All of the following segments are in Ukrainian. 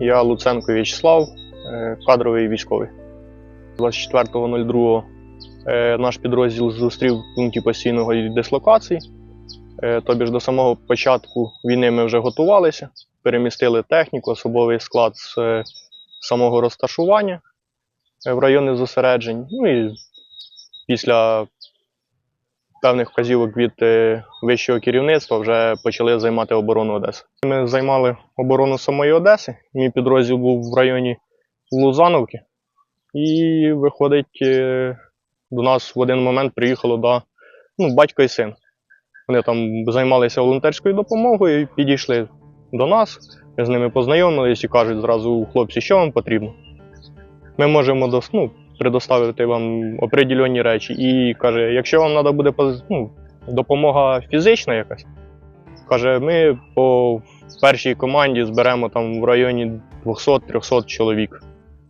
Я Луценко В'ячеслав, е, кадровий військовий. 24.02 е, наш підрозділ зустрів в пункті постійної дислокації. Е, Тобі ж до самого початку війни ми вже готувалися, перемістили техніку, особовий склад з самого розташування в райони зосереджень. Ну і після певних вказівок від е, вищого керівництва вже почали займати оборону Одеси. Ми займали оборону самої Одеси. Мій підрозділ був в районі Лузановки. І виходить, е, до нас в один момент приїхало да, ну, батько і син. Вони там займалися волонтерською допомогою підійшли до нас. Ми з ними познайомились і кажуть зразу, хлопці, що вам потрібно? Ми можемо ну, предоставити вам определенні речі. І каже, якщо вам треба буде ну, допомога фізична якась, каже, ми по першій команді зберемо там в районі 200-300 чоловік.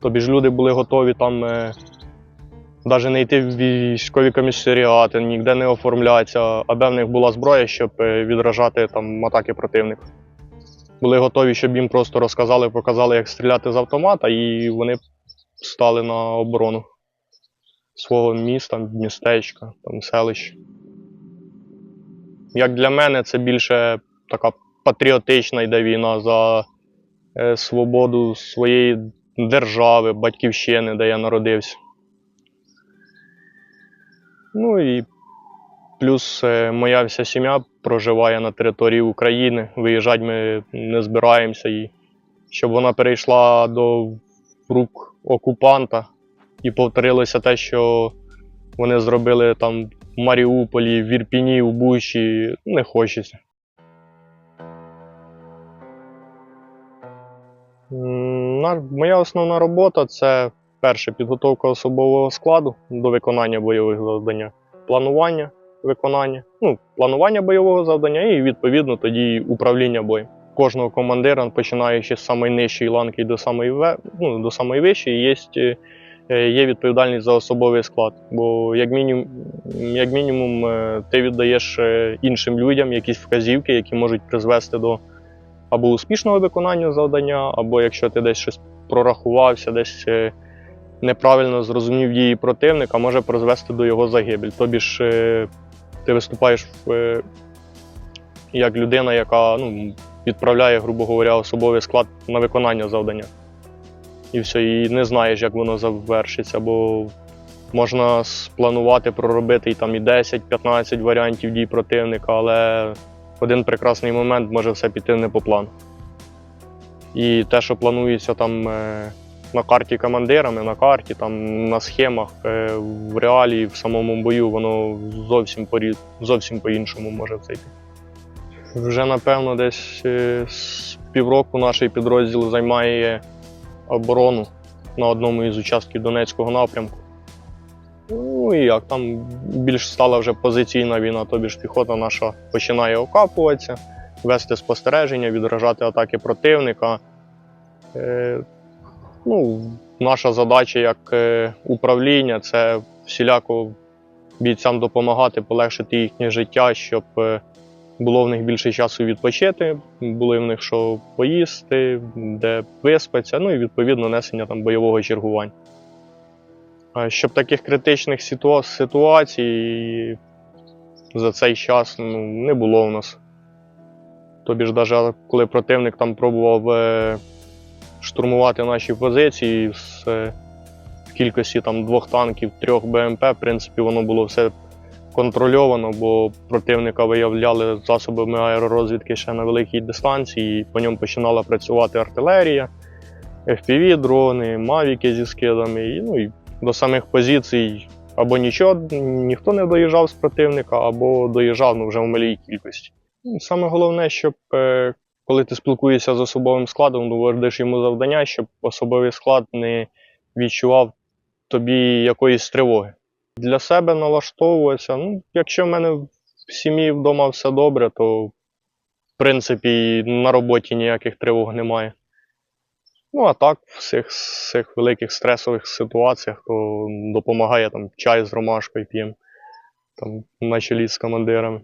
Тобі ж люди були готові там е, навіть не йти в військові комісаріати, ніде не оформлятися, аби в них була зброя, щоб е, відражати там атаки противника. Були готові, щоб їм просто розказали, показали, як стріляти з автомата, і вони стали на оборону свого міста, містечка, там, селища. Як для мене, це більше така патріотична йде війна за е, свободу своєї держави, батьківщини, де я народився. Ну і плюс е, моя вся сім'я проживає на території України. Виїжджати ми не збираємося. І щоб вона перейшла до рук окупанта і повторилося те, що вони зробили там в Маріуполі, в Ірпіні, у Бучі, не хочеться. Моя основна робота це перше підготовка особового складу до виконання бойових завдань, планування виконання, ну, планування бойового завдання і відповідно тоді управління боєм. Кожного командира, починаючи з самої нижчої ланки до самої, ну, до самої вищої, є, е, є відповідальність за особовий склад. Бо як мінімум, як мінімум е, ти віддаєш е, іншим людям якісь вказівки, які можуть призвести до або успішного виконання завдання, або якщо ти десь щось прорахувався, десь неправильно зрозумів дії противника, може призвести до його загибель. Тобі ж ти виступаєш як людина, яка ну, відправляє, грубо говоря, особовий склад на виконання завдання. І все, і не знаєш, як воно завершиться, бо можна спланувати, проробити і там і 10-15 варіантів дій противника, але один прекрасний момент може все піти не по плану. І те, що планується там е, на карті командирами, на карті, там на схемах, е, в реалії, в самому бою, воно зовсім по зовсім по-іншому може все йти. Вже напевно десь е, з півроку наш підрозділ займає оборону на одному із участків Донецького напрямку. Ну і як там більш стала вже позиційна війна, тобі ж піхота наша починає окапуватися, вести спостереження, відражати атаки противника. Е, ну, наша задача як е, управління це всіляко бійцям допомагати, полегшити їхнє життя, щоб е, було в них більше часу відпочити, були в них що поїсти, де виспатися, ну і відповідно несення там бойового чергування. Щоб таких критичних ситуа- ситуацій за цей час ну, не було у нас. Тобі ж, навіть коли противник там пробував е, штурмувати наші позиції з е, в кількості там, двох танків, трьох БМП, в принципі, воно було все контрольовано, бо противника виявляли засобами аеророзвідки ще на великій дистанції, і по ньому починала працювати артилерія, FPV-дрони, мавіки зі скидами. І, ну, і до самих позицій або нічого, ніхто не доїжджав з противника, або доїжджав ну, вже в малій кількості. Ну, Саме головне, щоб е, коли ти спілкуєшся з особовим складом, доводиш йому завдання, щоб особовий склад не відчував тобі якоїсь тривоги. Для себе налаштовуватися. Ну, якщо в мене в сім'ї вдома все добре, то в принципі на роботі ніяких тривог немає. Ну, а так, в цих, цих великих стресових ситуаціях, то допомагає там чай з ромашкою п'ємо, там на чолі з командирами.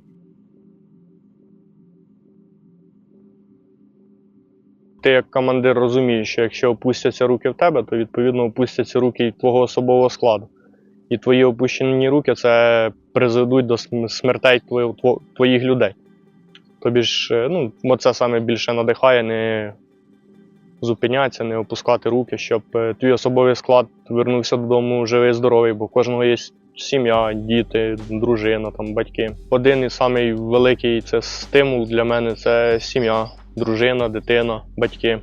ти як командир розумієш, що якщо опустяться руки в тебе, то відповідно опустяться руки і твого особового складу. І твої опущені руки це призведуть до смертей твоїх, людей. Тобі ж, е, ну, це саме більше надихає не зупинятися, не опускати руки, щоб е, твій особовий склад вернувся додому живий, здоровий, бо у кожного є сім'я, діти, дружина, там, батьки. Один із самий великий це стимул для мене це сім'я, дружина, дитина, батьки.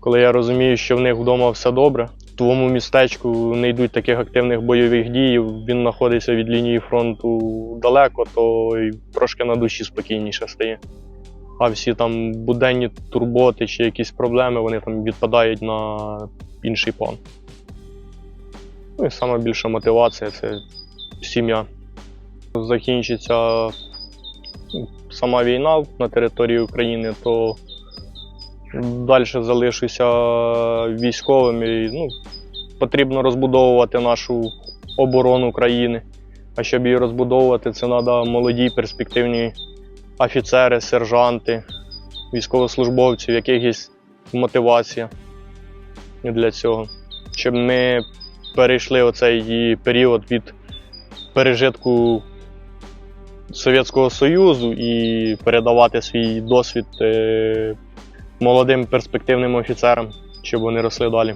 Коли я розумію, що в них вдома все добре, в твоєму містечку не йдуть таких активних бойових дій, він знаходиться від лінії фронту далеко, то й трошки на душі спокійніше стає. А всі там буденні турботи чи якісь проблеми, вони там відпадають на інший план. Ну і саме більша мотивація це сім'я. Закінчиться сама війна на території України, то далі залишуся військовим і ну, потрібно розбудовувати нашу оборону країни. А щоб її розбудовувати, це треба молоді перспективні офіцери, сержанти, військовослужбовці, в яких є мотивація для цього. Щоб ми перейшли оцей період від пережитку Совєтського Союзу і передавати свій досвід е, молодим перспективним офіцерам, щоб вони росли далі.